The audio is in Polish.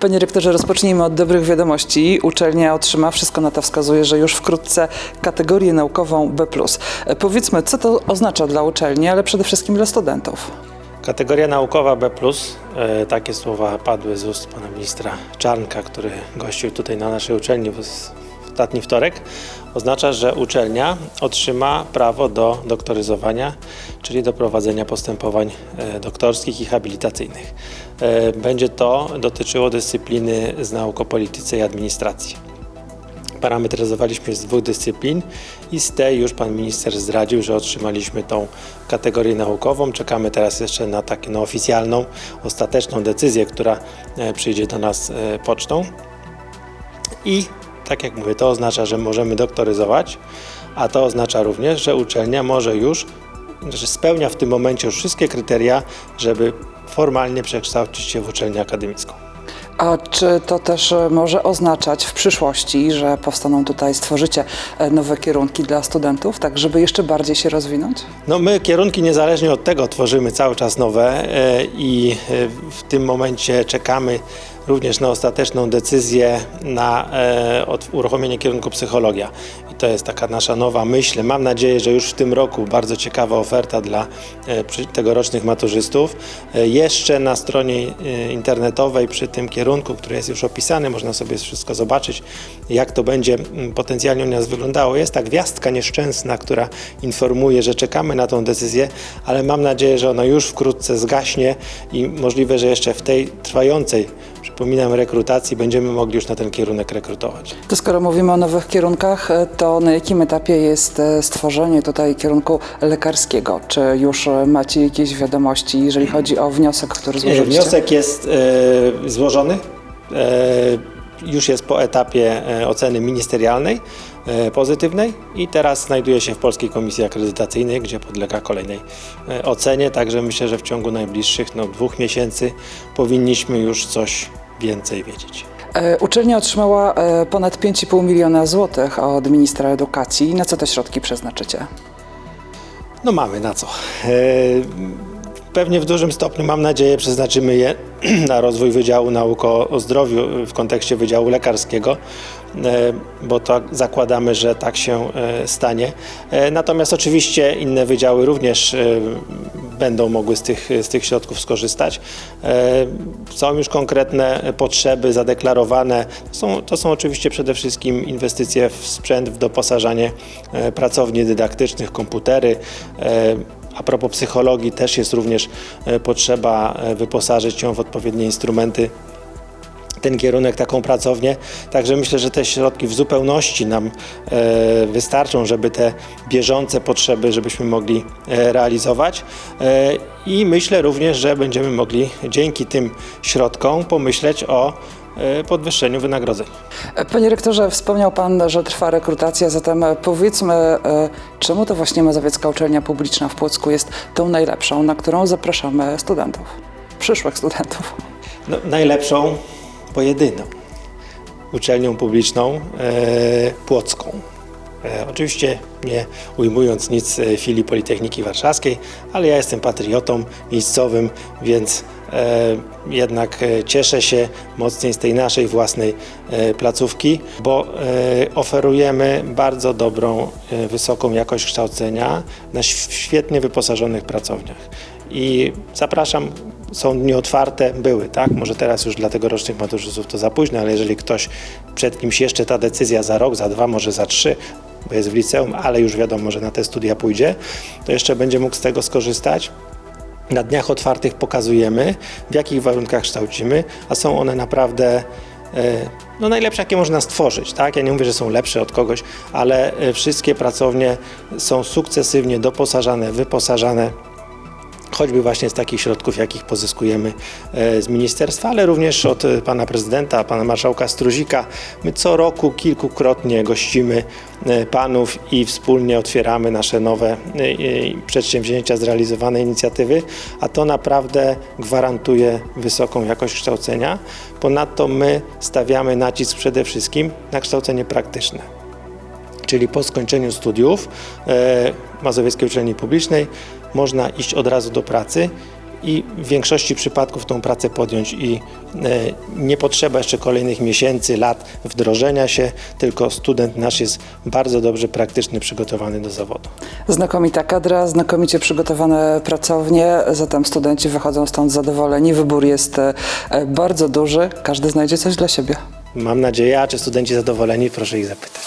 Panie rektorze, rozpocznijmy od dobrych wiadomości. Uczelnia otrzyma, wszystko na to wskazuje, że już wkrótce kategorię naukową B+. Powiedzmy, co to oznacza dla uczelni, ale przede wszystkim dla studentów. Kategoria naukowa B, e, takie słowa padły z ust pana ministra Czarnka, który gościł tutaj na naszej uczelni ostatni wtorek, oznacza, że uczelnia otrzyma prawo do doktoryzowania, czyli do prowadzenia postępowań e, doktorskich i habilitacyjnych. E, Będzie to dotyczyło dyscypliny z nauk o polityce i administracji. Parametryzowaliśmy z dwóch dyscyplin i z tej już pan minister zdradził, że otrzymaliśmy tą kategorię naukową. Czekamy teraz jeszcze na taką no, oficjalną, ostateczną decyzję, która e, przyjdzie do nas pocztą. I tak jak mówię, to oznacza, że możemy doktoryzować, a to oznacza również, że uczelnia może już, że spełnia w tym momencie już wszystkie kryteria, żeby formalnie przekształcić się w uczelnię akademicką. A czy to też e, może oznaczać w przyszłości, że powstaną tutaj, stworzycie e, nowe kierunki dla studentów, tak żeby jeszcze bardziej się rozwinąć? No my kierunki niezależnie od tego tworzymy cały czas nowe e, i w tym momencie czekamy również na ostateczną decyzję na e, uruchomienie kierunku psychologia. I to jest taka nasza nowa myśl. Mam nadzieję, że już w tym roku bardzo ciekawa oferta dla e, tegorocznych maturzystów. E, Jeszcze na stronie internetowej przy tym kierunku, który jest już opisany, można sobie wszystko zobaczyć, jak to będzie mm, potencjalnie u nas wyglądało. Jest ta gwiazdka nieszczęsna, która informuje, że czekamy na tą decyzję, ale mam nadzieję, że ona już wkrótce zgaśnie i możliwe, że jeszcze w tej trwającej, przypominam, rekrutacji będziemy mogli już na ten kierunek rekrutować. To skoro mówimy o nowych kierunkach, e, to na jakim etapie jest e, stworzenie tutaj kierunku lekarskiego? Czy już e, macie jakieś wiadomości, jeżeli chodzi o wniosek, który złożyliście? Wniosek jest e, złożony. E, już jest po etapie oceny ministerialnej, pozytywnej i teraz znajduje się w Polskiej Komisji Akredytacyjnej, gdzie podlega kolejnej ocenie. Także myślę, że w ciągu najbliższych no, dwóch miesięcy powinniśmy już coś więcej wiedzieć. E, Uczelnia otrzymała e, ponad 5,5 miliona złotych od ministra edukacji. Na co te środki przeznaczycie? No mamy na co. Pewnie w dużym stopniu, mam nadzieję, przeznaczymy je na rozwój Wydziału Nauk o, Zdrowiu w kontekście Wydziału Lekarskiego, e, bo to zakładamy, że tak się e, stanie. E, Natomiast oczywiście inne wydziały również będą mogły z tych, z tych środków skorzystać. Są już konkretne potrzeby zadeklarowane. To są, to są oczywiście przede wszystkim inwestycje w sprzęt, w doposażanie pracowni dydaktycznych, komputery. A propos psychologii, też jest również e, potrzeba e, wyposażyć ją w odpowiednie instrumenty ten kierunek, taką pracownię. Także myślę, że te środki w zupełności nam e, wystarczą, żeby te bieżące potrzeby, żebyśmy mogli e, realizować. E, I myślę również, że będziemy mogli dzięki tym środkom pomyśleć o e, podwyższeniu wynagrodzeń. Panie rektorze, wspomniał Pan, że trwa rekrutacja, zatem powiedzmy, e, czemu to właśnie Mazowiecka Uczelnia Publiczna w Płocku jest tą najlepszą, na którą zapraszamy studentów, przyszłych studentów? No, najlepszą, bo jedyną uczelnią publiczną e, płocką. E, oczywiście nie ujmując nic e, filii Politechniki Warszawskiej, ale ja jestem patriotą miejscowym, więc jednak cieszę się mocniej z tej naszej własnej placówki, bo oferujemy bardzo dobrą, wysoką jakość kształcenia na świetnie wyposażonych pracowniach. I zapraszam, są dni otwarte, były, tak? Może teraz już dla tegorocznych maturzystów to za późno, ale jeżeli ktoś przed kimś jeszcze ta decyzja za rok, za dwa, może za trzy, bo jest w liceum, ale już wiadomo, że na te studia pójdzie, to jeszcze będzie mógł z tego skorzystać. Na dniach otwartych pokazujemy, w jakich warunkach kształcimy, a są one naprawdę e, no, najlepsze, jakie można stworzyć. Tak? Ja nie mówię, że są lepsze od kogoś, ale e, wszystkie pracownie są sukcesywnie doposażane, wyposażane choćby właśnie z takich środków, jakich pozyskujemy e, z ministerstwa, ale również od e, pana prezydenta, pana marszałka Struzika. My co roku kilkukrotnie gościmy e, panów i wspólnie otwieramy nasze nowe przedsięwzięcia, zrealizowane inicjatywy, a to naprawdę gwarantuje wysoką jakość kształcenia. Ponadto my stawiamy nacisk przede wszystkim na kształcenie praktyczne czyli po skończeniu studiów Mazowieckiej Uczelni Publicznej można iść od razu do pracy i w większości przypadków tą pracę podjąć i e, nie potrzeba jeszcze kolejnych miesięcy, lat wdrożenia się, tylko student nasz jest bardzo dobrze praktycznie przygotowany do zawodu. Znakomita kadra, znakomicie przygotowane pracownie, zatem studenci wychodzą stąd zadowoleni. Wybór jest e, bardzo duży, każdy znajdzie coś dla siebie. Mam nadzieję, a czy studenci zadowoleni, proszę ich zapytać.